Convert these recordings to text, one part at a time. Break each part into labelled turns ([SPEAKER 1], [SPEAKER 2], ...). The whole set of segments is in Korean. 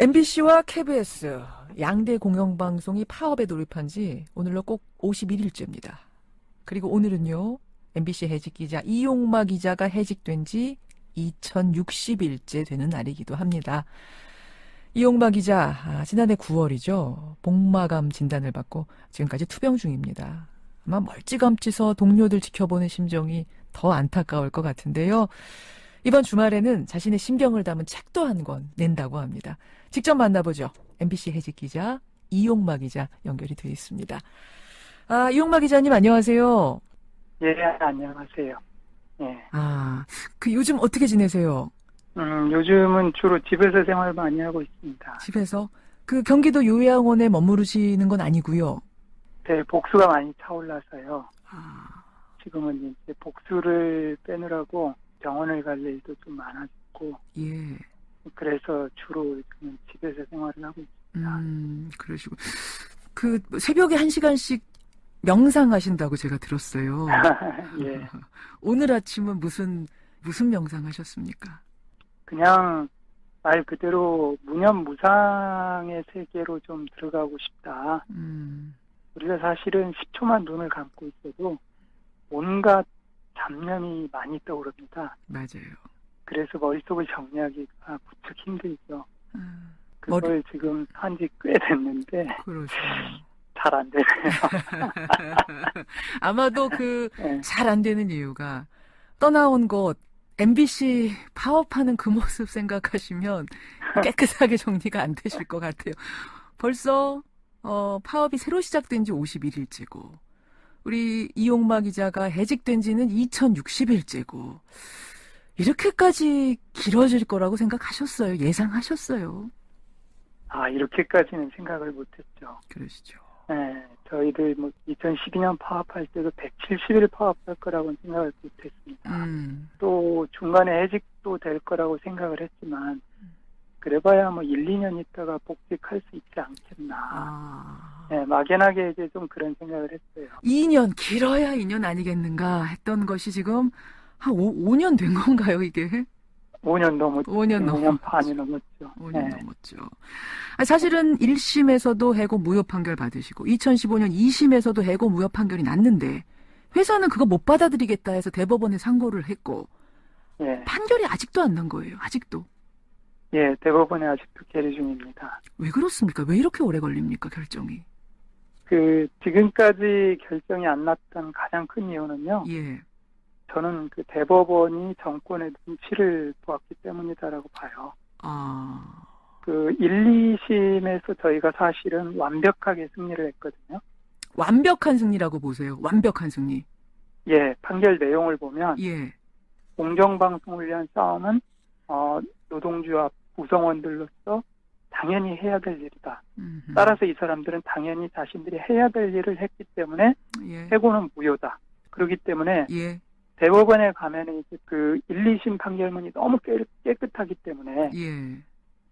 [SPEAKER 1] MBC와 KBS 양대 공영방송이 파업에 돌입한 지 오늘로 꼭 51일째입니다. 그리고 오늘은요, MBC 해직 기자 이용마 기자가 해직된 지 2060일째 되는 날이기도 합니다. 이용마 기자, 아, 지난해 9월이죠. 복마감 진단을 받고 지금까지 투병 중입니다. 아마 멀찌감치서 동료들 지켜보는 심정이 더 안타까울 것 같은데요. 이번 주말에는 자신의 심경을 담은 책도 한 권 낸다고 합니다. 직접 만나보죠. MBC 해직 기자 이용마 기자 연결이 되어 있습니다. 아, 이용마 기자님 안녕하세요.
[SPEAKER 2] 예, 안녕하세요. 예.
[SPEAKER 1] 아, 그 요즘 어떻게 지내세요?
[SPEAKER 2] 음, 요즘은 주로 집에서 생활 많이 하고 있습니다.
[SPEAKER 1] 집에서? 그 경기도 요양원에 머무르시는 건 아니고요.
[SPEAKER 2] 네, 복수가 많이 차올라서요.
[SPEAKER 1] 아,
[SPEAKER 2] 지금은 이제 복수를 빼느라고 병원을 갈 일도 좀 많아졌고,
[SPEAKER 1] 예.
[SPEAKER 2] 그래서 주로 지금 집에서 생활을 하고 있습니다.
[SPEAKER 1] 음, 그러시고. 그 새벽에 한 시간씩 명상하신다고 제가 들었어요.
[SPEAKER 2] 예.
[SPEAKER 1] 오늘 아침은 무슨 무슨 명상하셨습니까?
[SPEAKER 2] 그냥 말 그대로 무념무상의 세계로 좀 들어가고 싶다.
[SPEAKER 1] 음,
[SPEAKER 2] 우리가 사실은 10초만 눈을 감고 있어도 온갖 잡념이 많이 떠오릅니다.
[SPEAKER 1] 맞아요.
[SPEAKER 2] 그래서 머릿속을 정리하기가 무척 힘들죠.
[SPEAKER 1] 아,
[SPEAKER 2] 그걸 지금 한 지 꽤 됐는데. 잘 안 되네요.
[SPEAKER 1] 아마도 그
[SPEAKER 2] 네.
[SPEAKER 1] 잘안 되는 이유가 떠나온 곳 MBC 파업하는 그 모습 생각하시면 깨끗하게 정리가 안 되실 것 같아요. 벌써 어, 파업이 새로 시작된 지 51일째고 우리 이용마 기자가 해직된 지는 2060일째고 이렇게까지 길어질 거라고 생각하셨어요? 예상하셨어요?
[SPEAKER 2] 아 이렇게까지는 생각을 못했죠.
[SPEAKER 1] 그러시죠.
[SPEAKER 2] 네, 저희들 뭐 2012년 파업할 때도 170일 파업할 거라고는 생각을 못했습니다.
[SPEAKER 1] 음,
[SPEAKER 2] 또 중간에 해직도 될 거라고 생각을 했지만 그래봐야 뭐 1, 2년 있다가 복직할 수 있지 않겠나.
[SPEAKER 1] 아.
[SPEAKER 2] 네, 막연하게 이제 좀 그런 생각을 했어요.
[SPEAKER 1] 2년, 길어야 2년 아니겠는가 했던 것이 지금 한 5, 5년 된 건가요, 이게?
[SPEAKER 2] 5년 넘었죠.
[SPEAKER 1] 5년 넘었죠.
[SPEAKER 2] 5년 반이 넘었죠.
[SPEAKER 1] 5년
[SPEAKER 2] 네.
[SPEAKER 1] 넘었죠. 아, 사실은 1심에서도 해고 무효 판결 받으시고 2015년 2심에서도 해고 무효 판결이 났는데 회사는 그거 못 받아들이겠다 해서 대법원에 상고를 했고
[SPEAKER 2] 예,
[SPEAKER 1] 판결이 아직도 안 난 거예요. 아직도.
[SPEAKER 2] 예, 대법원에 아직도 계류 중입니다.
[SPEAKER 1] 왜 그렇습니까? 왜 이렇게 오래 걸립니까, 결정이?
[SPEAKER 2] 그 지금까지 결정이 안 났던 가장 큰 이유는요.
[SPEAKER 1] 예.
[SPEAKER 2] 저는 그 대법원이 정권의 눈치를 보았기 때문이다라고 봐요.
[SPEAKER 1] 아.
[SPEAKER 2] 그 1, 2심에서 저희가 사실은 완벽하게 승리를 했거든요.
[SPEAKER 1] 완벽한 승리라고 보세요. 완벽한 승리.
[SPEAKER 2] 예, 판결 내용을 보면
[SPEAKER 1] 예.
[SPEAKER 2] 공정방송을 위한 싸움은 어, 노동주와 구성원들로서 당연히 해야 될 일이다.
[SPEAKER 1] 음흠.
[SPEAKER 2] 따라서 이 사람들은 당연히 자신들이 해야 될 일을 했기 때문에
[SPEAKER 1] 예.
[SPEAKER 2] 해고는 무효다. 그렇기 때문에
[SPEAKER 1] 예.
[SPEAKER 2] 대법원에 가면은 이제 그 1, 2심 판결문이 너무 깨, 깨끗하기 때문에
[SPEAKER 1] 예.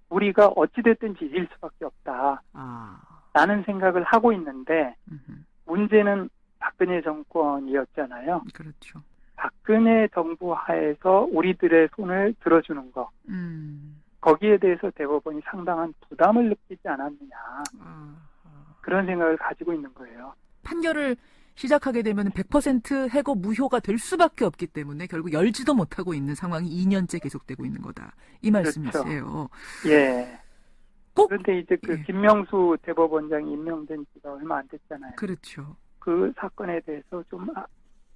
[SPEAKER 2] 우리가 어찌됐든지 이길 수밖에 없다.
[SPEAKER 1] 아.
[SPEAKER 2] 라는 생각을 하고 있는데
[SPEAKER 1] 음흠.
[SPEAKER 2] 문제는 박근혜 정권이었잖아요.
[SPEAKER 1] 그렇죠.
[SPEAKER 2] 박근혜 정부 하에서 우리들의 손을 들어주는 거.
[SPEAKER 1] 음.
[SPEAKER 2] 거기에 대해서 대법원이 상당한 부담을 느끼지 않았느냐. 그런 생각을 가지고 있는 거예요.
[SPEAKER 1] 판결을 시작하게 되면 100% 해고 무효가 될 수밖에 없기 때문에 결국 열지도 못하고 있는 상황이 2년째 계속되고 있는 거다. 이 말씀이세요.
[SPEAKER 2] 예.
[SPEAKER 1] 꼭
[SPEAKER 2] 그런데 이제 그
[SPEAKER 1] 예.
[SPEAKER 2] 김명수 대법원장이 임명된 지가 얼마 안 됐잖아요.
[SPEAKER 1] 그렇죠.
[SPEAKER 2] 그 사건에 대해서 좀 아,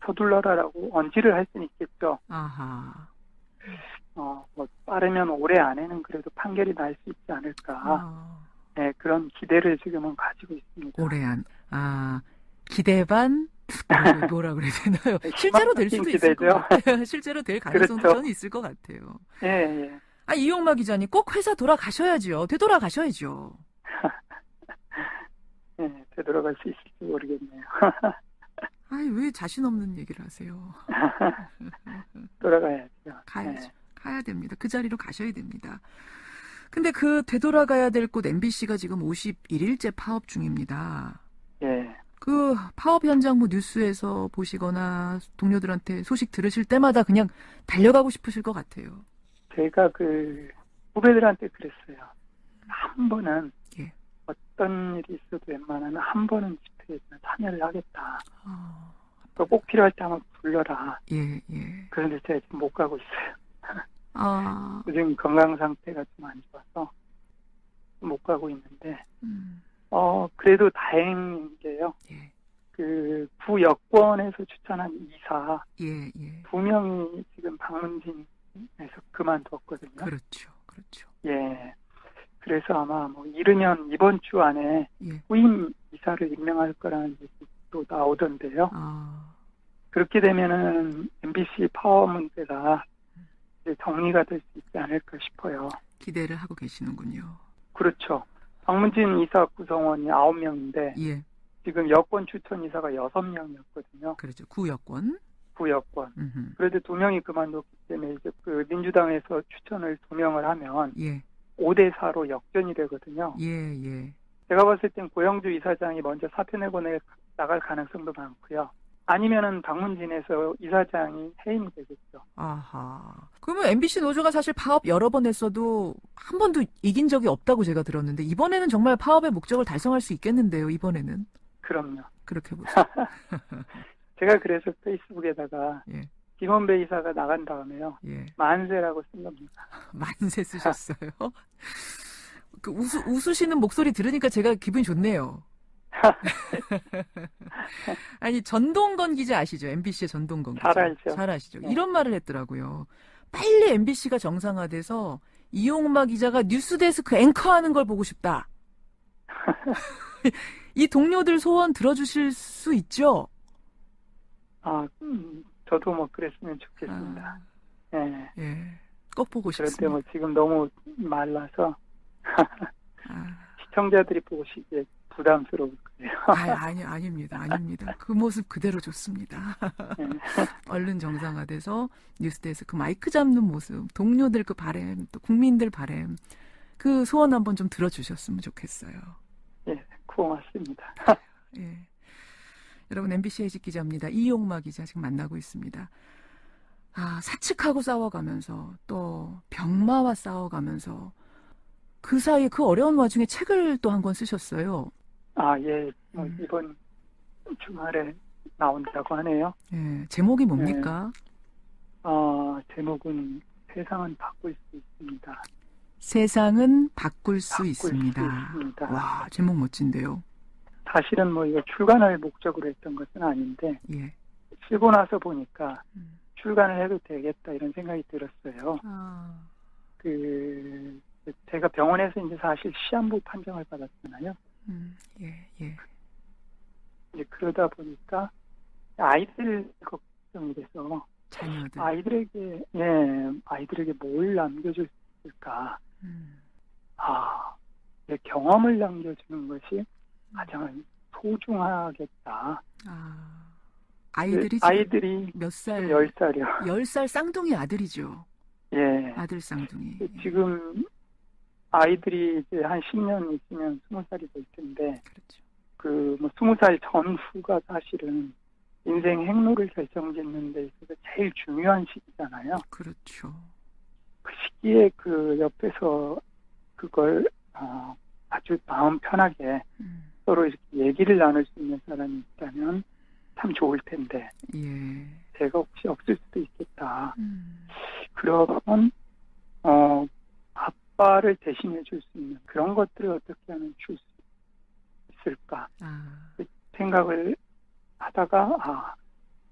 [SPEAKER 2] 서둘러라라고 언지를 할 수는 있겠죠.
[SPEAKER 1] 아하.
[SPEAKER 2] 어, 뭐 빠르면 올해 안에는 그래도 판결이 날 수 있지 않을까.
[SPEAKER 1] 아,
[SPEAKER 2] 네, 그런 기대를 지금은 가지고 있습니다.
[SPEAKER 1] 올해 안. 아, 기대 반 뭐라- 뭐라 그래야 되나요? 실제로 될 수도 있을 것. 같아요. 실제로 될 가능성도
[SPEAKER 2] 그렇죠.
[SPEAKER 1] 저는 있을 것 같아요.
[SPEAKER 2] 예, 예.
[SPEAKER 1] 아, 이용마 기자님 꼭 회사 돌아가셔야죠. 되돌아가셔야죠.
[SPEAKER 2] 예, 되돌아갈 수 있을지 모르겠네요.
[SPEAKER 1] 아이, 왜 자신 없는 얘기를 하세요?
[SPEAKER 2] 돌아가야죠.
[SPEAKER 1] 가야죠.
[SPEAKER 2] 예.
[SPEAKER 1] 가야 됩니다. 그 자리로 가셔야 됩니다. 근데 그 되돌아가야 될 곳 MBC가 지금 51일째 파업 중입니다.
[SPEAKER 2] 예.
[SPEAKER 1] 그 파업 현장 뭐 뉴스에서 보시거나 동료들한테 소식 들으실 때마다 그냥 달려가고 싶으실 것 같아요.
[SPEAKER 2] 제가 그 후배들한테 그랬어요. 한 번은
[SPEAKER 1] 예.
[SPEAKER 2] 어떤 일이 있어도 웬만하면 한 번은 집회에 참여를 하겠다.
[SPEAKER 1] 아,
[SPEAKER 2] 또꼭 필요할 때 한번 불러라.
[SPEAKER 1] 예, 예.
[SPEAKER 2] 그런데 제가 지금 못 가고 있어요.
[SPEAKER 1] 아,
[SPEAKER 2] 요즘 건강 상태가 좀 안 좋아서 못 가고 있는데,
[SPEAKER 1] 음,
[SPEAKER 2] 어, 그래도 다행인 게요.
[SPEAKER 1] 예,
[SPEAKER 2] 그, 구 여권에서 추천한 이사
[SPEAKER 1] 예, 예.
[SPEAKER 2] 두 명이 지금 방문진에서 그만뒀거든요.
[SPEAKER 1] 그렇죠, 그렇죠.
[SPEAKER 2] 예. 그래서 아마 뭐 이르면 이번 주 안에
[SPEAKER 1] 예.
[SPEAKER 2] 후임 이사를 임명할 거라는 얘기도 나오던데요.
[SPEAKER 1] 아,
[SPEAKER 2] 그렇게 되면은 MBC 파워 문제가 정리가 될 수 있지 않을까 싶어요.
[SPEAKER 1] 기대를 하고 계시는군요.
[SPEAKER 2] 그렇죠. 방문진 이사 구성원이 9명인데
[SPEAKER 1] 예,
[SPEAKER 2] 지금 여권 추천 이사가 6명이었거든요.
[SPEAKER 1] 그렇죠. 구여권.
[SPEAKER 2] 구여권.
[SPEAKER 1] 음흠.
[SPEAKER 2] 그래도 두 명이 그만뒀기 때문에 이제 그 민주당에서 추천을 두 명을 하면
[SPEAKER 1] 예,
[SPEAKER 2] 5대 4로 역전이 되거든요.
[SPEAKER 1] 예, 예.
[SPEAKER 2] 제가 봤을 땐 고영주 이사장이 먼저 사표 내고 내- 나갈 가능성도 많고요. 아니면은 방문진에서 이사장이 해임이 되겠죠.
[SPEAKER 1] 아하. 그러면 MBC 노조가 사실 파업 여러 번 했어도 한 번도 이긴 적이 없다고 제가 들었는데 이번에는 정말 파업의 목적을 달성할 수 있겠는데요. 이번에는
[SPEAKER 2] 그럼요.
[SPEAKER 1] 그렇게 보세요.
[SPEAKER 2] 제가 그래서 페이스북에다가
[SPEAKER 1] 예.
[SPEAKER 2] 김원배 이사가 나간 다음에요.
[SPEAKER 1] 예.
[SPEAKER 2] 만세라고 쓴 겁니다.
[SPEAKER 1] 만세 쓰셨어요. 그 웃으, 웃으시는 목소리 들으니까 제가 기분이 좋네요. 아니 전동건 기자 아시죠? MBC의 전동건 기자.
[SPEAKER 2] 잘 알죠.
[SPEAKER 1] 잘 아시죠?
[SPEAKER 2] 네.
[SPEAKER 1] 이런 말을 했더라고요. 빨리 MBC가 정상화돼서 이용마 기자가 뉴스데스크 앵커하는 걸 보고 싶다. 이 동료들 소원 들어주실 수 있죠?
[SPEAKER 2] 아, 음, 저도 뭐 그랬으면 좋겠습니다.
[SPEAKER 1] 아,
[SPEAKER 2] 예.
[SPEAKER 1] 예. 꼭 보고
[SPEAKER 2] 그런데
[SPEAKER 1] 싶습니다.
[SPEAKER 2] 뭐 지금 너무 말라서
[SPEAKER 1] 아.
[SPEAKER 2] 시청자들이 보시기에 부담스러울 거예요.
[SPEAKER 1] 아, 아니, 아닙니다. 아닙니다. 그 모습 그대로 좋습니다.
[SPEAKER 2] 예.
[SPEAKER 1] 얼른 정상화돼서 뉴스데스크 마이크 잡는 모습, 동료들 그 바램, 또 국민들 바램, 그 소원 한번 좀 들어주셨으면 좋겠어요.
[SPEAKER 2] 예, 고맙습니다.
[SPEAKER 1] 예. 여러분, MBC 해직 기자입니다. 이용마 기자 지금 만나고 있습니다. 아, 사측하고 싸워가면서, 또 병마와 싸워가면서, 그 사이에 그 어려운 와중에 책을 또 한 권 쓰셨어요.
[SPEAKER 2] 아, 예, 뭐
[SPEAKER 1] 음.
[SPEAKER 2] 이번 주말에 나온다고 하네요.
[SPEAKER 1] 예, 제목이 뭡니까?
[SPEAKER 2] 어, 제목은 세상은 바꿀 수 있습니다.
[SPEAKER 1] 세상은 바꿀 수
[SPEAKER 2] 바꿀 수
[SPEAKER 1] 있습니다.
[SPEAKER 2] 있습니다.
[SPEAKER 1] 와, 제목 멋진데요.
[SPEAKER 2] 사실은 뭐 이거 출간을 목적으로 했던 것은 아닌데
[SPEAKER 1] 예.
[SPEAKER 2] 쓰고 나서 보니까
[SPEAKER 1] 음.
[SPEAKER 2] 출간을 해도 되겠다 이런 생각이 들었어요.
[SPEAKER 1] 아,
[SPEAKER 2] 그 제가 병원에서 이제 사실 시한부 판정을 받았잖아요.
[SPEAKER 1] 음, 예, 예.
[SPEAKER 2] 이제 그러다 보니까 아이들 걱정이 돼서
[SPEAKER 1] 자녀들.
[SPEAKER 2] 아이들에게 예 아이들에게 뭘 남겨줄 수 있을까?
[SPEAKER 1] 음,
[SPEAKER 2] 아, 내 경험을 남겨주는 것이 가장 소중하겠다.
[SPEAKER 1] 아, 아이들이 지금
[SPEAKER 2] 아이들이
[SPEAKER 1] 몇 살?
[SPEAKER 2] 10살이요.
[SPEAKER 1] 열살 쌍둥이 아들이죠.
[SPEAKER 2] 예.
[SPEAKER 1] 아들 쌍둥이. 예,
[SPEAKER 2] 지금 아이들이 이제 한 10년 있으면 20살이 될 텐데,
[SPEAKER 1] 그렇죠.
[SPEAKER 2] 그, 뭐, 20살 전후가 사실은 인생 행로를 결정짓는 데 있어서 제일 중요한 시기잖아요.
[SPEAKER 1] 그렇죠.
[SPEAKER 2] 그 시기에 그 옆에서 그걸, 어, 아주 마음 편하게
[SPEAKER 1] 음,
[SPEAKER 2] 서로 이렇게 얘기를 나눌 수 있는 사람이 있다면 참 좋을 텐데,
[SPEAKER 1] 예.
[SPEAKER 2] 제가 혹시 없을 수도 있겠다.
[SPEAKER 1] 음,
[SPEAKER 2] 그러면, 어, 아빠를 대신해 줄 수 있는 그런 것들을 어떻게 하면 줄 수 있을까
[SPEAKER 1] 아,
[SPEAKER 2] 생각을 하다가, 아,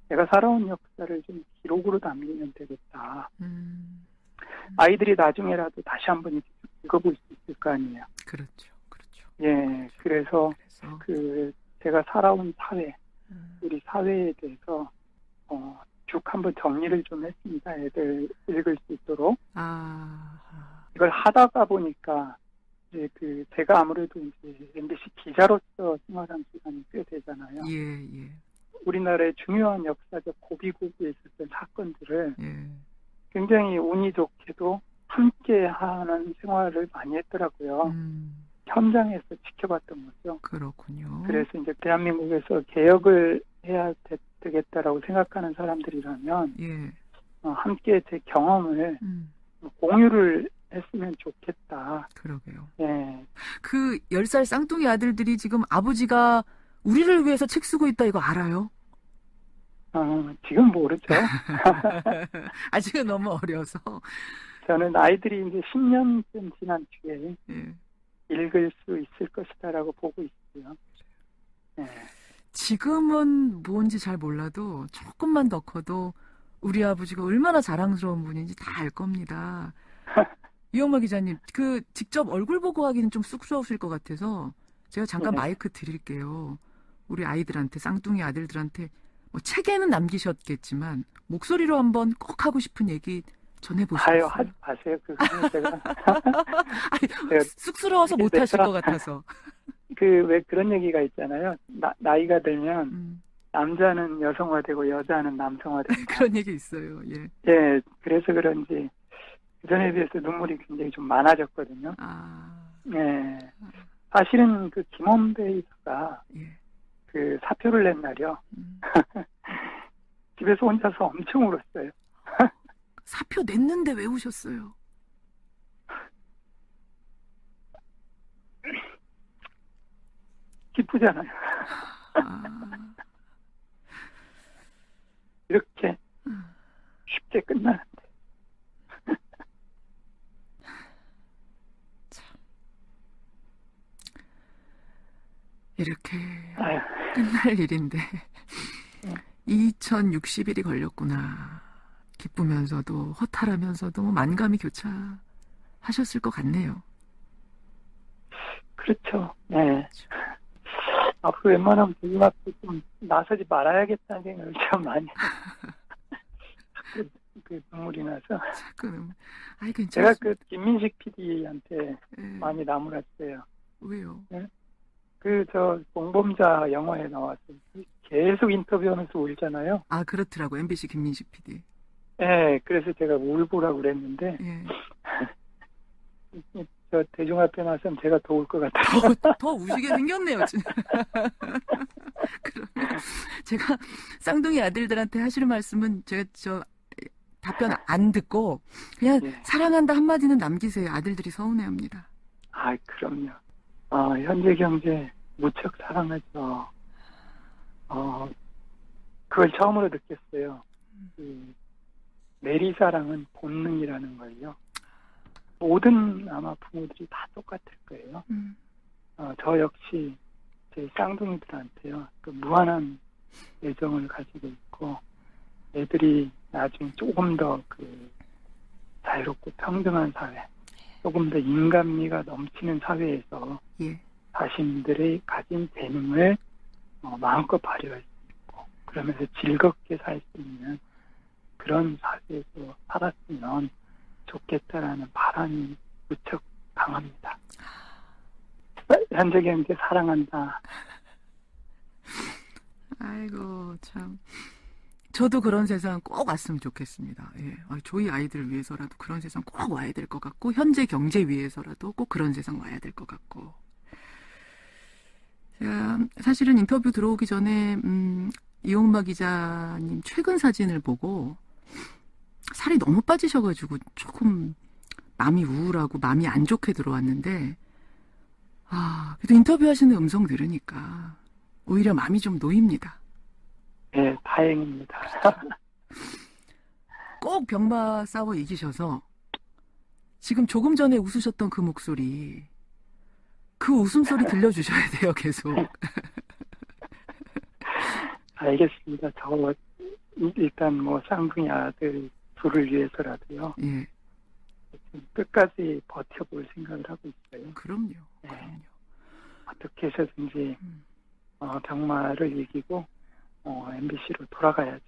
[SPEAKER 2] 내가 살아온 역사를 좀 기록으로 남기면 되겠다.
[SPEAKER 1] 음,
[SPEAKER 2] 아이들이 나중에라도 다시 한번 읽어볼 수 있을 거 아니에요.
[SPEAKER 1] 그렇죠. 그렇죠.
[SPEAKER 2] 예, 그래서
[SPEAKER 1] 그래서,
[SPEAKER 2] 그, 제가 살아온 사회,
[SPEAKER 1] 음,
[SPEAKER 2] 우리 사회에 대해서, 어, 쭉 한번 정리를 좀 했습니다. 애들 읽을 수 있도록.
[SPEAKER 1] 아, 아,
[SPEAKER 2] 이걸 하다가 보니까 이제 그 제가 아무래도 이제 MBC 기자로서 생활한 시간이 꽤 되잖아요.
[SPEAKER 1] 예, 예,
[SPEAKER 2] 우리나라의 중요한 역사적 고비고비에 있었던 사건들을
[SPEAKER 1] 예.
[SPEAKER 2] 굉장히 운이 좋게도 함께 하는 생활을 많이 했더라고요.
[SPEAKER 1] 음,
[SPEAKER 2] 현장에서 지켜봤던 거죠.
[SPEAKER 1] 그렇군요.
[SPEAKER 2] 그래서 이제 대한민국에서 개혁을 해야 되, 되겠다라고 생각하는 사람들이라면
[SPEAKER 1] 예,
[SPEAKER 2] 어, 함께 제 경험을
[SPEAKER 1] 음,
[SPEAKER 2] 공유를 했으면 좋겠다.
[SPEAKER 1] 그러게요.
[SPEAKER 2] 예,
[SPEAKER 1] 그 10살 쌍둥이 아들들이 지금 아버지가 우리를 위해서 책 쓰고 있다 이거 알아요?
[SPEAKER 2] 어, 지금 모르죠.
[SPEAKER 1] 아직은 너무 어려서.
[SPEAKER 2] 저는 아이들이 이제 10년쯤 지난 뒤에
[SPEAKER 1] 예.
[SPEAKER 2] 읽을 수 있을 것이다라고 보고 있고요. 예.
[SPEAKER 1] 지금은 뭔지 잘 몰라도 조금만 더 커도 우리 아버지가 얼마나 자랑스러운 분인지 다 알 겁니다. 이영마 기자님, 그 직접 얼굴 보고 하기는 좀 쑥스러우실 것 같아서 제가 잠깐
[SPEAKER 2] 네.
[SPEAKER 1] 마이크 드릴게요. 우리 아이들한테 쌍둥이 아들들한테 뭐 책에는 남기셨겠지만 목소리로 한번 꼭 하고 싶은 얘기 전해보시겠어요?
[SPEAKER 2] 아유, 하지 마세요. 그거는 제가
[SPEAKER 1] 아니, 쑥스러워서 못하실 것 같아서.
[SPEAKER 2] 그 왜 그런 얘기가 있잖아요. 나, 나이가 들면
[SPEAKER 1] 음,
[SPEAKER 2] 남자는 여성화되고 여자는 남성화된다.
[SPEAKER 1] 그런 얘기 있어요. 예.
[SPEAKER 2] 예, 그래서 그런지 그전에 비해서 눈물이 굉장히 좀 많아졌거든요.
[SPEAKER 1] 아,
[SPEAKER 2] 예. 사실은 그 김원배 이사가
[SPEAKER 1] 예.
[SPEAKER 2] 그 사표를 낸 날이요.
[SPEAKER 1] 음.
[SPEAKER 2] 집에서 혼자서 엄청 울었어요.
[SPEAKER 1] 사표 냈는데 왜 우셨어요?
[SPEAKER 2] 기쁘잖아요.
[SPEAKER 1] 아,
[SPEAKER 2] 이렇게
[SPEAKER 1] 음.
[SPEAKER 2] 쉽게 끝나는데.
[SPEAKER 1] 이렇게
[SPEAKER 2] 아유,
[SPEAKER 1] 끝날 일인데
[SPEAKER 2] 네.
[SPEAKER 1] 2060일이 걸렸구나. 기쁘면서도 허탈하면서도 뭐 만감이 교차하셨을 것 같네요.
[SPEAKER 2] 그렇죠. 네. 앞으로 웬만하면 대중 앞에 좀 나서지 말아야겠다는 생각을 참 많이 해요. 그, 그 눈물이 나서.
[SPEAKER 1] 자꾸는 아이
[SPEAKER 2] 제가
[SPEAKER 1] 괜찮습니다.
[SPEAKER 2] 그 김민식 PD한테
[SPEAKER 1] 예.
[SPEAKER 2] 많이 나무랐어요.
[SPEAKER 1] 왜요?
[SPEAKER 2] 그 저 공범자 영화에 나와서 계속 인터뷰하면서 울잖아요.
[SPEAKER 1] 아 그렇더라고 MBC 김민식 PD.
[SPEAKER 2] 예, 그래서 제가 울보라고 그랬는데
[SPEAKER 1] 예.
[SPEAKER 2] 저 대중 앞에 나서면 제가 더울 것 같아요.
[SPEAKER 1] 더, 더 우시게 생겼네요. 그러면 제가 쌍둥이 아들들한테 하시는 말씀은 제가 저 답변 안 듣고 그냥
[SPEAKER 2] 예.
[SPEAKER 1] 사랑한다 한마디는 남기세요. 아들들이 서운해합니다.
[SPEAKER 2] 아, 그럼요. 어, 현재 경제 무척 사랑하죠. 어, 그걸 처음으로 느꼈어요. 그 내리사랑은 본능이라는 걸요. 모든 아마 부모들이 다 똑같을 거예요.
[SPEAKER 1] 음,
[SPEAKER 2] 어, 저 역시 제 쌍둥이들한테요. 그 무한한 애정을 가지고 있고 애들이 나중에 조금 더 그 자유롭고 평등한 사회, 조금 더 인간미가 넘치는 사회에서
[SPEAKER 1] 예.
[SPEAKER 2] 자신들의 가진 재능을 어, 마음껏 발휘할 수 있고 그러면서 즐겁게 살 수 있는 그런 사회에서 살았으면 좋겠다라는 바람이 무척 강합니다. 현재 경제 사랑한다.
[SPEAKER 1] 아이고 참. 저도 그런 세상 꼭 왔으면 좋겠습니다. 예. 아, 저희 아이들 위해서라도 그런 세상 꼭 와야 될 것 같고 현재 경제 위해서라도 꼭 그런 세상 와야 될 것 같고. 제가 사실은 인터뷰 들어오기 전에 음, 이용마 기자님 최근 사진을 보고 살이 너무 빠지셔가지고 조금 마음이 우울하고 마음이 안 좋게 들어왔는데 아 그래도 인터뷰하시는 음성 들으니까 오히려 마음이 좀 놓입니다.
[SPEAKER 2] 네, 다행입니다.
[SPEAKER 1] 꼭 병마 싸워 이기셔서 지금 조금 전에 웃으셨던 그 목소리 그 웃음소리 들려주셔야 돼요 계속
[SPEAKER 2] 알겠습니다. 저 일단 뭐 쌍둥이 아들 둘을 위해서라도요.
[SPEAKER 1] 예
[SPEAKER 2] 끝까지 버텨볼 생각을 하고 있어요.
[SPEAKER 1] 그럼요
[SPEAKER 2] 네.
[SPEAKER 1] 그럼요
[SPEAKER 2] 어떻게 해서든지
[SPEAKER 1] 음.
[SPEAKER 2] 어, 병마를 이기고 어, MBC로 돌아가야죠.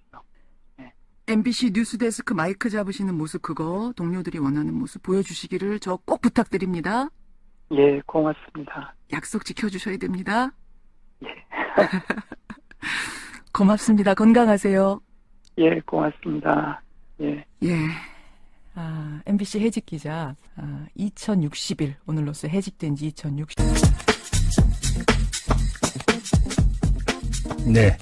[SPEAKER 1] MBC 뉴스데스크 마이크 잡으시는 모습 그거 동료들이 원하는 모습 보여주시기를 저 꼭 부탁드립니다
[SPEAKER 2] 예, 고맙습니다.
[SPEAKER 1] 약속 지켜주셔야 됩니다
[SPEAKER 2] 예.
[SPEAKER 1] 고맙습니다 건강하세요
[SPEAKER 2] 예, 고맙습니다. 예.
[SPEAKER 1] 예. 아, MBC 해직 기자, 아, 2060일, 오늘로써 해직된 지 2060일.
[SPEAKER 3] 네.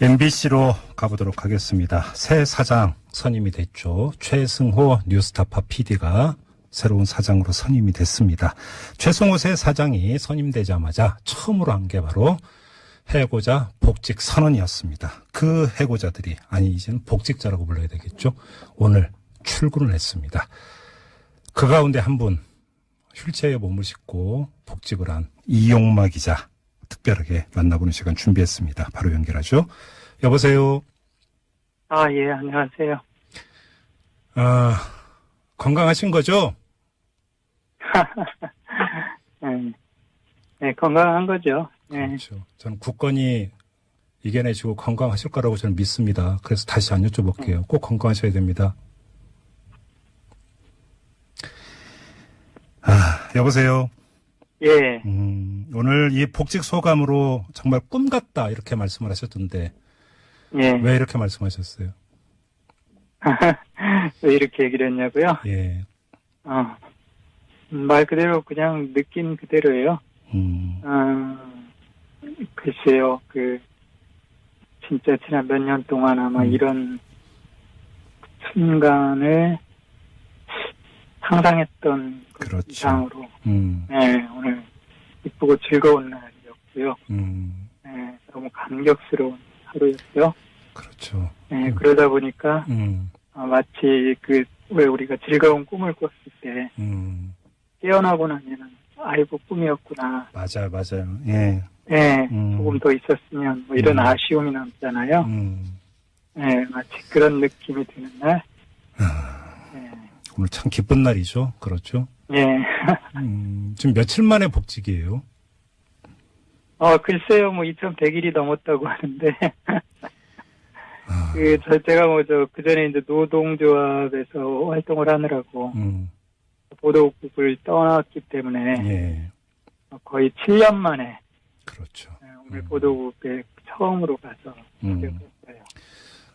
[SPEAKER 3] MBC로 가보도록 하겠습니다. 새 사장 선임이 됐죠. 최승호 뉴스타파 PD가 새로운 사장으로 선임이 됐습니다. 최성호 새 사장이 선임되자마자 처음으로 한 게 바로 해고자 복직 선언이었습니다. 그 해고자들이 아니 이제는 복직자라고 불러야 되겠죠. 오늘 출근을 했습니다. 그 가운데 한 분 휠체어에 몸을 싣고 복직을 한 이용마 기자 특별하게 만나보는 시간 준비했습니다. 바로 연결하죠. 여보세요.
[SPEAKER 2] 아, 예, 안녕하세요.
[SPEAKER 3] 아, 건강하신 거죠?
[SPEAKER 2] 네, 네, 건강한 거죠. 네.
[SPEAKER 3] 그렇죠. 저는 국건이 이겨내시고 건강하실 거라고 저는 믿습니다. 그래서 다시 안 여쭤볼게요. 꼭 건강하셔야 됩니다. 아, 여보세요.
[SPEAKER 2] 예,
[SPEAKER 3] 음, 오늘 이 복직 소감으로 정말 꿈 같다 이렇게 말씀을 하셨던데
[SPEAKER 2] 예.
[SPEAKER 3] 왜 이렇게 말씀하셨어요?
[SPEAKER 2] 왜 이렇게 얘기를 했냐고요?
[SPEAKER 3] 예,
[SPEAKER 2] 어, 말 그대로 그냥 느낀 그대로예요.
[SPEAKER 3] 음,
[SPEAKER 2] 어, 글쎄요, 그, 진짜 지난 몇 년 동안 아마
[SPEAKER 3] 음.
[SPEAKER 2] 이런 순간을 상상했던 그
[SPEAKER 3] 그렇죠.
[SPEAKER 2] 이상으로,
[SPEAKER 3] 음,
[SPEAKER 2] 네, 오늘 기쁘고 즐거운 날이었고요.
[SPEAKER 3] 음,
[SPEAKER 2] 네, 너무 감격스러운 하루였어요.
[SPEAKER 3] 그렇죠.
[SPEAKER 2] 네,
[SPEAKER 3] 음.
[SPEAKER 2] 그러다 보니까
[SPEAKER 3] 음,
[SPEAKER 2] 아, 마치 그, 왜 우리가 즐거운 꿈을 꿨을 때
[SPEAKER 3] 음,
[SPEAKER 2] 깨어나고 나면은 아이고 꿈이었구나.
[SPEAKER 3] 맞아요, 맞아요. 예,
[SPEAKER 2] 네,
[SPEAKER 3] 음.
[SPEAKER 2] 조금 더 있었으면 뭐 이런
[SPEAKER 3] 음.
[SPEAKER 2] 아쉬움이 남잖아요.
[SPEAKER 3] 음,
[SPEAKER 2] 네, 마치 그런 느낌이 드는 날.
[SPEAKER 3] 오늘 참 기쁜 날이죠. 그렇죠.
[SPEAKER 2] 예.
[SPEAKER 3] 음, 지금 며칠 만에 복직이에요.
[SPEAKER 2] 어, 글쎄요, 뭐 2100일이 넘었다고 하는데,
[SPEAKER 3] 아,
[SPEAKER 2] 그, 저, 제가 뭐 저, 그 전에 이제 노동조합에서 활동을 하느라고
[SPEAKER 3] 음,
[SPEAKER 2] 보도국을 떠났기 때문에
[SPEAKER 3] 예,
[SPEAKER 2] 거의 7년 만에
[SPEAKER 3] 그렇죠.
[SPEAKER 2] 네, 오늘
[SPEAKER 3] 음.
[SPEAKER 2] 보도국에 처음으로 가서
[SPEAKER 3] 음.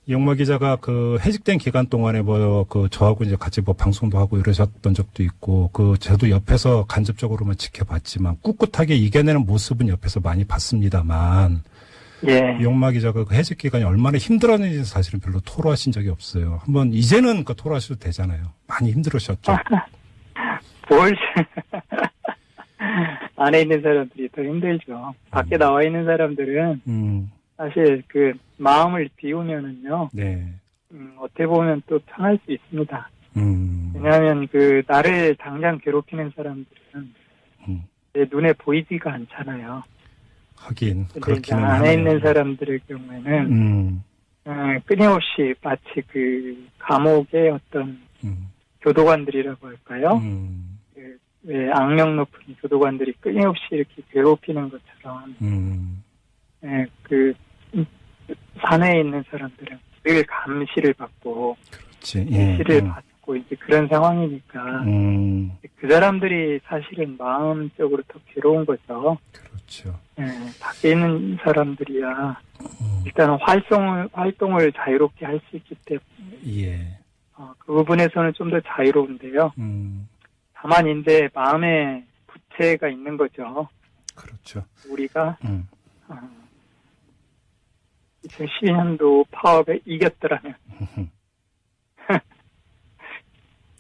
[SPEAKER 3] 이영마 기자가 그 해직된 기간 동안에 뭐 그 저하고 이제 같이 뭐 방송도 하고 이러셨던 적도 있고 그 저도 옆에서 간접적으로만 지켜봤지만 꿋꿋하게 이겨내는 모습은 옆에서 많이 봤습니다만
[SPEAKER 2] 예.
[SPEAKER 3] 이영마 기자가 그 해직 기간이 얼마나 힘들었는지 사실은 별로 토로하신 적이 없어요. 한번 이제는 그 토로하셔도 되잖아요. 많이 힘들으셨죠.
[SPEAKER 2] 뭘, 안에 있는 사람들이 더 힘들죠. 밖에
[SPEAKER 3] 음.
[SPEAKER 2] 나와 있는 사람들은
[SPEAKER 3] 음,
[SPEAKER 2] 사실 그 마음을 비우면은요,
[SPEAKER 3] 네,
[SPEAKER 2] 음, 어떻게 보면 또 편할 수 있습니다.
[SPEAKER 3] 음,
[SPEAKER 2] 왜냐하면 그 나를 당장 괴롭히는 사람들은
[SPEAKER 3] 음.
[SPEAKER 2] 내 눈에 보이지가 않잖아요.
[SPEAKER 3] 하긴 그렇기는
[SPEAKER 2] 안에. 있는 사람들의 경우에는
[SPEAKER 3] 음,
[SPEAKER 2] 어, 끊임없이 마치 그 감옥의 어떤
[SPEAKER 3] 음,
[SPEAKER 2] 교도관들이라고 할까요?
[SPEAKER 3] 음,
[SPEAKER 2] 그, 왜 악명 높은 교도관들이 끊임없이 이렇게 괴롭히는 것처럼
[SPEAKER 3] 음,
[SPEAKER 2] 예, 그 음, 산에 있는 사람들은 늘 감시를 받고
[SPEAKER 3] 그렇지. 예,
[SPEAKER 2] 시를
[SPEAKER 3] 음,
[SPEAKER 2] 받고 이제 그런 상황이니까
[SPEAKER 3] 음,
[SPEAKER 2] 그 사람들이 사실은 마음적으로 더 괴로운 거죠.
[SPEAKER 3] 그렇죠.
[SPEAKER 2] 예, 밖에 있는 사람들이야
[SPEAKER 3] 음,
[SPEAKER 2] 일단 활동을 활동을 자유롭게 할 수 있기 때문에
[SPEAKER 3] 예,
[SPEAKER 2] 어, 그 부분에서는 좀 더 자유로운데요.
[SPEAKER 3] 음,
[SPEAKER 2] 다만 이제 마음에 부채가 있는 거죠.
[SPEAKER 3] 그렇죠.
[SPEAKER 2] 우리가
[SPEAKER 3] 음,
[SPEAKER 2] 어, 2012년도 파업에 이겼더라면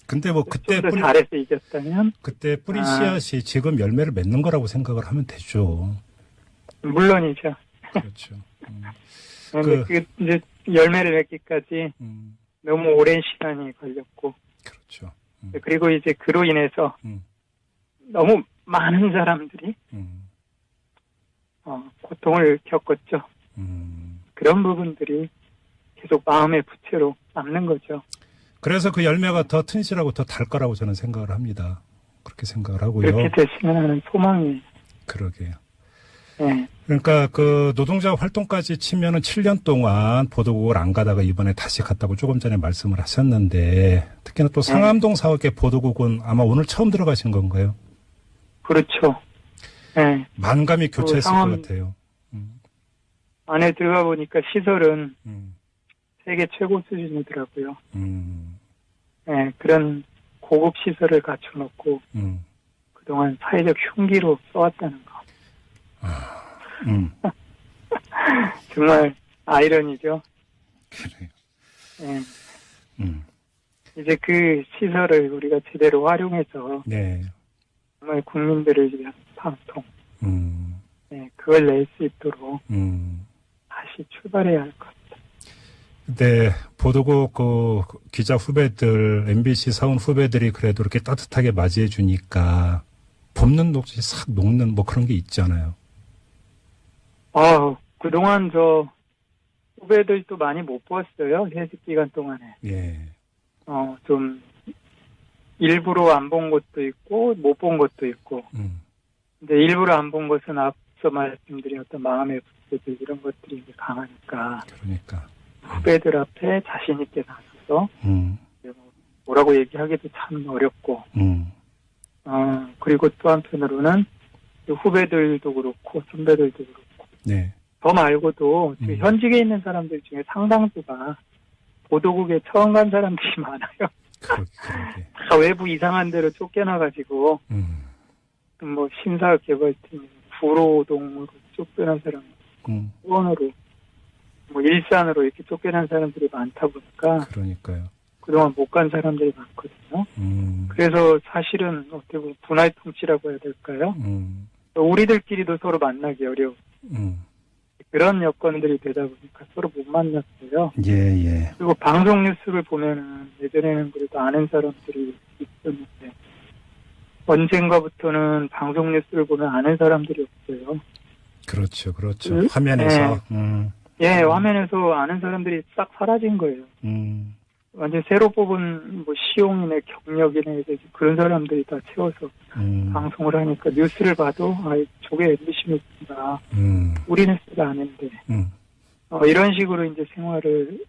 [SPEAKER 3] 근데 뭐 그때 뿌리,
[SPEAKER 2] 잘해서 이겼다면
[SPEAKER 3] 그때 뿌리
[SPEAKER 2] 아.
[SPEAKER 3] 씨앗이 지금 열매를 맺는 거라고 생각을 하면 되죠.
[SPEAKER 2] 물론이죠.
[SPEAKER 3] 그렇죠. 음,
[SPEAKER 2] 그런데 그, 이제 열매를 맺기까지
[SPEAKER 3] 음,
[SPEAKER 2] 너무 오랜 시간이 걸렸고
[SPEAKER 3] 그렇죠. 음,
[SPEAKER 2] 그리고 이제 그로 인해서
[SPEAKER 3] 음,
[SPEAKER 2] 너무 많은 사람들이
[SPEAKER 3] 음,
[SPEAKER 2] 어, 고통을 겪었죠.
[SPEAKER 3] 음.
[SPEAKER 2] 그런 부분들이 계속 마음의 부채로 남는 거죠.
[SPEAKER 3] 그래서 그 열매가 더 튼실하고 더 달 거라고 저는 생각을 합니다. 그렇게 생각을 하고요.
[SPEAKER 2] 그렇게 됐으면 하는 소망이
[SPEAKER 3] 그러게요.
[SPEAKER 2] 예.
[SPEAKER 3] 그러니까 그 노동자 활동까지 치면은 7년 동안 보도국을 안 가다가 이번에 다시 갔다고 조금 전에 말씀을 하셨는데 특히나 또 상암동 사업계 보도국은 아마 오늘 처음 들어가신 건가요?
[SPEAKER 2] 그렇죠. 예.
[SPEAKER 3] 만감이 교차했을
[SPEAKER 2] 상암-
[SPEAKER 3] 것 같아요. 음,
[SPEAKER 2] 안에 들어가 보니까 시설은
[SPEAKER 3] 음,
[SPEAKER 2] 세계 최고 수준이더라고요.
[SPEAKER 3] 음,
[SPEAKER 2] 예, 그런 고급 시설을 갖춰놓고
[SPEAKER 3] 음,
[SPEAKER 2] 그동안 사회적 흉기로 써왔다는 거.
[SPEAKER 3] 음.
[SPEAKER 2] 정말 아이러니죠.
[SPEAKER 3] 그래요.
[SPEAKER 2] 예.
[SPEAKER 3] 음,
[SPEAKER 2] 이제 그 시설을 우리가 제대로 활용해서
[SPEAKER 3] 네.
[SPEAKER 2] 정말 국민들을 위한 방통,
[SPEAKER 3] 음,
[SPEAKER 2] 네, 그걸 낼 수 있도록
[SPEAKER 3] 음.
[SPEAKER 2] 다시 출발해야 할 것 같아요.
[SPEAKER 3] 근데 보도국 그 기자 후배들, MBC 사원 후배들이 그래도 이렇게 따뜻하게 맞이해 주니까 봄는 녹지 싹 녹는 뭐 그런 게 있잖아요.
[SPEAKER 2] 아, 그동안 저 후배들도 많이 못 봤어요. 회식 기간 동안에.
[SPEAKER 3] 예.
[SPEAKER 2] 어, 좀 일부러 안 본 것도 있고 못 본 것도 있고.
[SPEAKER 3] 음.
[SPEAKER 2] 근데 일부러 안 본 것은 앞 서 말씀드린 어떤 마음의 부재들 이런 것들이 이제 강하니까
[SPEAKER 3] 그러니까.
[SPEAKER 2] 후배들 앞에 자신 있게 나서서
[SPEAKER 3] 음.
[SPEAKER 2] 뭐라고 얘기하기도 참 어렵고
[SPEAKER 3] 음.
[SPEAKER 2] 어, 그리고 또 한편으로는 그 후배들도 그렇고 선배들도 그렇고
[SPEAKER 3] 네.
[SPEAKER 2] 더 말고도
[SPEAKER 3] 음.
[SPEAKER 2] 현직에 있는 사람들 중에 상당수가 보도국에 처음 간 사람들이 많아요.
[SPEAKER 3] 그러, 그러게.
[SPEAKER 2] 다 외부 이상한 데로 쫓겨나가지고
[SPEAKER 3] 음.
[SPEAKER 2] 뭐 심사개발팀 구로동으로 쫓겨난 사람,
[SPEAKER 3] 음.
[SPEAKER 2] 수원으로 뭐 일산으로 이렇게 쫓겨난 사람들이 많다 보니까
[SPEAKER 3] 그러니까요.
[SPEAKER 2] 그동안 못 간 사람들이 많거든요.
[SPEAKER 3] 음.
[SPEAKER 2] 그래서 사실은 어떻게 보면 분할 통치라고 해야 될까요?
[SPEAKER 3] 음.
[SPEAKER 2] 우리들끼리도 서로 만나기 어려운
[SPEAKER 3] 음.
[SPEAKER 2] 그런 여건들이 되다 보니까 서로 못 만났어요.
[SPEAKER 3] 예, 예.
[SPEAKER 2] 그리고 방송 뉴스를 보면은 예전에는 그래도 아는 사람들이 있었는데 언젠가부터는 방송 뉴스를 보면 아는 사람들이 없어요.
[SPEAKER 3] 그렇죠. 그렇죠.
[SPEAKER 2] 음,
[SPEAKER 3] 화면에서. 음.
[SPEAKER 2] 예, 화면에서 아는 사람들이 싹 사라진 거예요.
[SPEAKER 3] 음.
[SPEAKER 2] 완전 새로 뽑은 뭐 시용이네 경력이네 이제 그런 사람들이 다 채워서
[SPEAKER 3] 음.
[SPEAKER 2] 방송을 하니까 뉴스를 봐도 아 저게 MBC 뉴스다
[SPEAKER 3] 음.
[SPEAKER 2] 우리 뉴스가 아닌데
[SPEAKER 3] 음.
[SPEAKER 2] 어, 이런 식으로 이제 생활을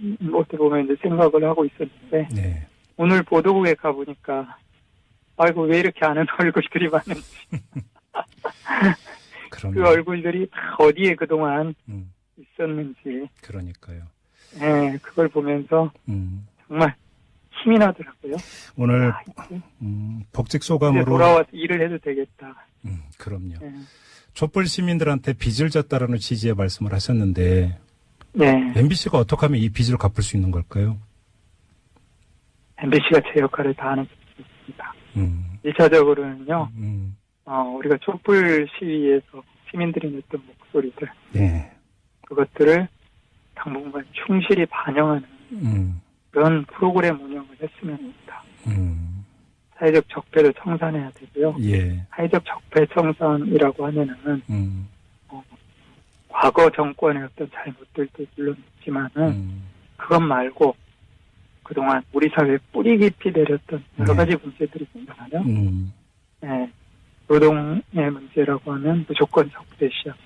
[SPEAKER 2] 음, 어떻게 보면 이제 생각을 하고 있었는데
[SPEAKER 3] 네.
[SPEAKER 2] 오늘 보도국에 가보니까 아이고 왜 이렇게 아는 얼굴들이 많은지.
[SPEAKER 3] 그
[SPEAKER 2] 얼굴들이 다 어디에 그동안
[SPEAKER 3] 음.
[SPEAKER 2] 있었는지
[SPEAKER 3] 그러니까요.
[SPEAKER 2] 예, 그걸 보면서
[SPEAKER 3] 음.
[SPEAKER 2] 정말 힘이 나더라고요.
[SPEAKER 3] 오늘
[SPEAKER 2] 아,
[SPEAKER 3] 음, 복직 소감으로
[SPEAKER 2] 돌아와서 일을 해도 되겠다.
[SPEAKER 3] 음, 그럼요.
[SPEAKER 2] 예.
[SPEAKER 3] 촛불 시민들한테 빚을 졌다라는 취지의 말씀을 하셨는데
[SPEAKER 2] 네,
[SPEAKER 3] MBC가 어떻게 하면 이 빚을 갚을 수 있는 걸까요?
[SPEAKER 2] MBC가 제 역할을 다하는 것 같습니다.
[SPEAKER 3] 음,
[SPEAKER 2] 1차적으로는요,
[SPEAKER 3] 음,
[SPEAKER 2] 어, 우리가 촛불 시위에서 시민들이 냈던 목소리들,
[SPEAKER 3] 네,
[SPEAKER 2] 그것들을 당분간 충실히 반영하는
[SPEAKER 3] 음,
[SPEAKER 2] 그런 프로그램 운영을 했으면 합니다.
[SPEAKER 3] 음,
[SPEAKER 2] 사회적 적폐도 청산해야 되고요.
[SPEAKER 3] 예,
[SPEAKER 2] 사회적 적폐 청산이라고 하면은
[SPEAKER 3] 음,
[SPEAKER 2] 과거 정권의 어떤 잘못들도 물론 있지만은
[SPEAKER 3] 음,
[SPEAKER 2] 그것 말고 그동안 우리 사회에 뿌리 깊이 내렸던 여러
[SPEAKER 3] 네.
[SPEAKER 2] 가지 문제들이 있잖아요.
[SPEAKER 3] 음,
[SPEAKER 2] 네. 노동의 문제라고 하면 무조건 적대 시합.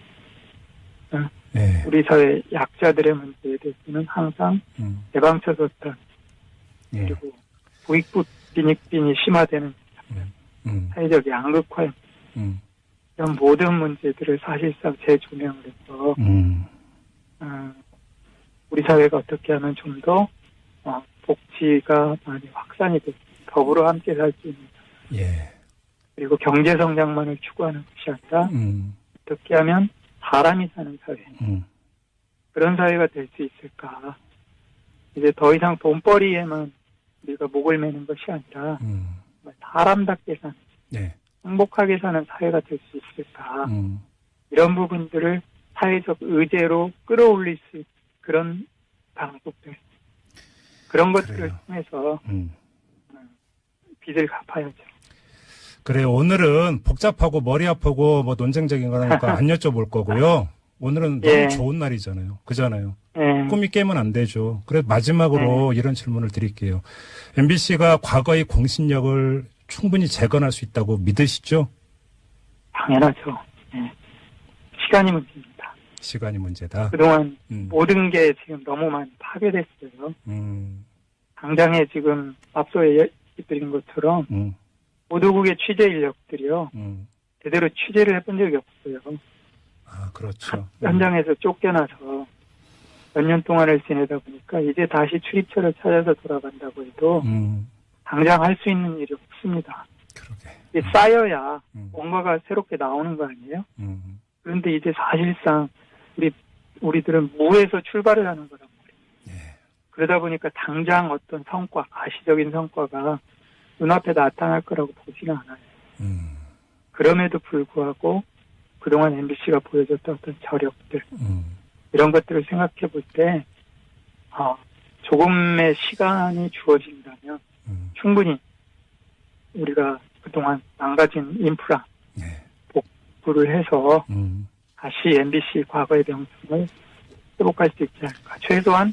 [SPEAKER 3] 예,
[SPEAKER 2] 우리 사회 약자들의 문제에 대해서는 항상
[SPEAKER 3] 음,
[SPEAKER 2] 대방쳐섰던
[SPEAKER 3] 예,
[SPEAKER 2] 그리고 부익부 빈익빈이 심화되는
[SPEAKER 3] 음,
[SPEAKER 2] 사회적 양극화
[SPEAKER 3] 음,
[SPEAKER 2] 이런 모든 문제들을 사실상 재조명을 해서
[SPEAKER 3] 음,
[SPEAKER 2] 음, 우리 사회가 어떻게 하면 좀더 어, 복지가 많이 확산이 되고 더불어 함께 살 수 있는.
[SPEAKER 3] 예,
[SPEAKER 2] 그리고 경제 성장만을 추구하는 것이 아니라
[SPEAKER 3] 음,
[SPEAKER 2] 어떻게 하면 사람이 사는 사회.
[SPEAKER 3] 음,
[SPEAKER 2] 그런 사회가 될 수 있을까? 이제 더 이상 돈벌이에만 우리가 목을 매는 것이 아니라
[SPEAKER 3] 음,
[SPEAKER 2] 사람답게 사는
[SPEAKER 3] 네,
[SPEAKER 2] 행복하게 사는 사회가 될 수 있을까?
[SPEAKER 3] 음,
[SPEAKER 2] 이런 부분들을 사회적 의제로 끌어올릴 수 있는 그런 그런 것들을
[SPEAKER 3] 그래요.
[SPEAKER 2] 통해서
[SPEAKER 3] 음.
[SPEAKER 2] 빚을 갚아야죠.
[SPEAKER 3] 그래요. 오늘은 복잡하고 머리 아프고 뭐 논쟁적인 거니까 안 여쭤볼 거고요. 오늘은 너무
[SPEAKER 2] 예.
[SPEAKER 3] 좋은 날이잖아요. 그잖아요.
[SPEAKER 2] 예.
[SPEAKER 3] 꿈이 깨면 안 되죠. 그래 마지막으로 이런 질문을 드릴게요. MBC가 과거의 공신력을 충분히 재건할 수 있다고 믿으시죠?
[SPEAKER 2] 당연하죠. 예. 시간이 문제입니다.
[SPEAKER 3] 시간이 문제다.
[SPEAKER 2] 그동안
[SPEAKER 3] 음,
[SPEAKER 2] 모든 게 지금 너무 많이 파괴됐어요.
[SPEAKER 3] 음,
[SPEAKER 2] 당장에 지금 앞서 얘기드린 것처럼
[SPEAKER 3] 음,
[SPEAKER 2] 보도국의 취재 인력들이요.
[SPEAKER 3] 음.
[SPEAKER 2] 제대로 취재를 해본 적이 없어요.
[SPEAKER 3] 아, 그렇죠. 음,
[SPEAKER 2] 현장에서 쫓겨나서 몇 년 동안을 지내다 보니까 이제 다시 출입처를 찾아서 돌아간다고 해도
[SPEAKER 3] 음,
[SPEAKER 2] 당장 할 수 있는 일이 없습니다.
[SPEAKER 3] 그러게.
[SPEAKER 2] 이게 쌓여야
[SPEAKER 3] 음,
[SPEAKER 2] 뭔가가 새롭게 나오는 거 아니에요?
[SPEAKER 3] 음,
[SPEAKER 2] 그런데 이제 사실상 우리 우리들은 무에서 출발을 하는 거란 말이에요.
[SPEAKER 3] 예.
[SPEAKER 2] 그러다 보니까 당장 어떤 성과, 가시적인 성과가 눈앞에 나타날 거라고 보지는 않아요.
[SPEAKER 3] 음,
[SPEAKER 2] 그럼에도 불구하고 그동안 MBC가 보여줬던 어떤 저력들,
[SPEAKER 3] 음,
[SPEAKER 2] 이런 것들을 생각해 볼 때, 어, 조금의 시간이 주어진다면
[SPEAKER 3] 음,
[SPEAKER 2] 충분히 우리가 그동안 망가진 인프라,
[SPEAKER 3] 네,
[SPEAKER 2] 부를 해서
[SPEAKER 3] 음,
[SPEAKER 2] 다시 MBC 과거의 명성을 회복할 수 있지 않을까. 최소한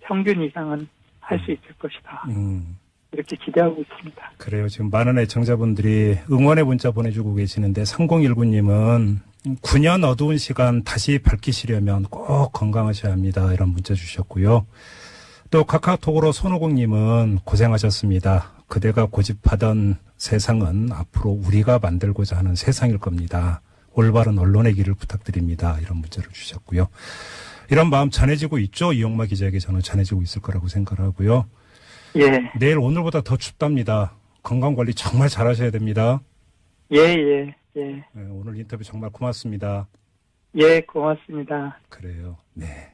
[SPEAKER 2] 평균 이상은 할 수 있을 것이다.
[SPEAKER 3] 음.
[SPEAKER 2] 이렇게 기대하고 있습니다.
[SPEAKER 3] 그래요. 지금 많은 애청자분들이 응원의 문자 보내주고 계시는데 3019님은 9년 어두운 시간 다시 밝히시려면 꼭 건강하셔야 합니다. 이런 문자 주셨고요. 또 카카오톡으로 손오공님은 고생하셨습니다. 그대가 고집하던 세상은 앞으로 우리가 만들고자 하는 세상일 겁니다. 올바른 언론의 길을 부탁드립니다. 이런 문자를 주셨고요. 이런 마음 전해지고 있죠. 이용마 기자에게 저는 전해지고 있을 거라고 생각을 하고요.
[SPEAKER 2] 예,
[SPEAKER 3] 내일 오늘보다 더 춥답니다. 건강 관리 정말 잘하셔야 됩니다.
[SPEAKER 2] 예, 예, 예.
[SPEAKER 3] 네, 오늘 인터뷰 정말 고맙습니다.
[SPEAKER 2] 예, 고맙습니다.
[SPEAKER 3] 그래요. 네.